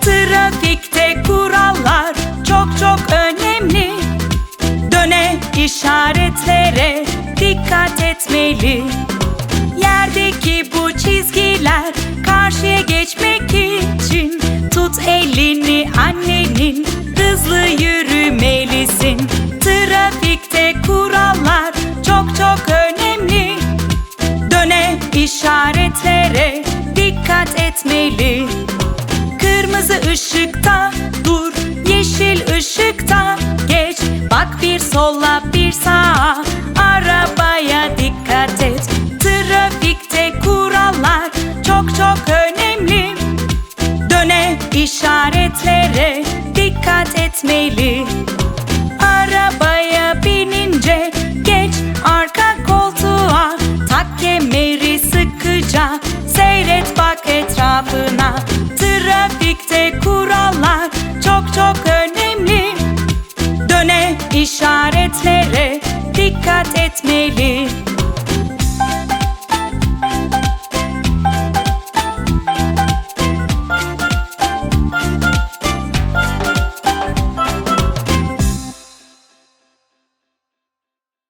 Trafikte kurallar çok çok önemli. Döne işaretlere dikkat etmeli. Yerdeki bu çizgiler karşıya geçmek için Tut elini annenin hızlı yürü işaretlere dikkat etmeli. Kırmızı ışıkta dur, yeşil ışıkta geç. Bak bir sola bir sağa, arabaya dikkat et. Trafikte kurallar çok çok önemli. Döne işaretlere dikkat etmeli sıkıca seyret bak etrafına. Trafikte kurallar çok çok önemli. Döne işaretlere dikkat etmeli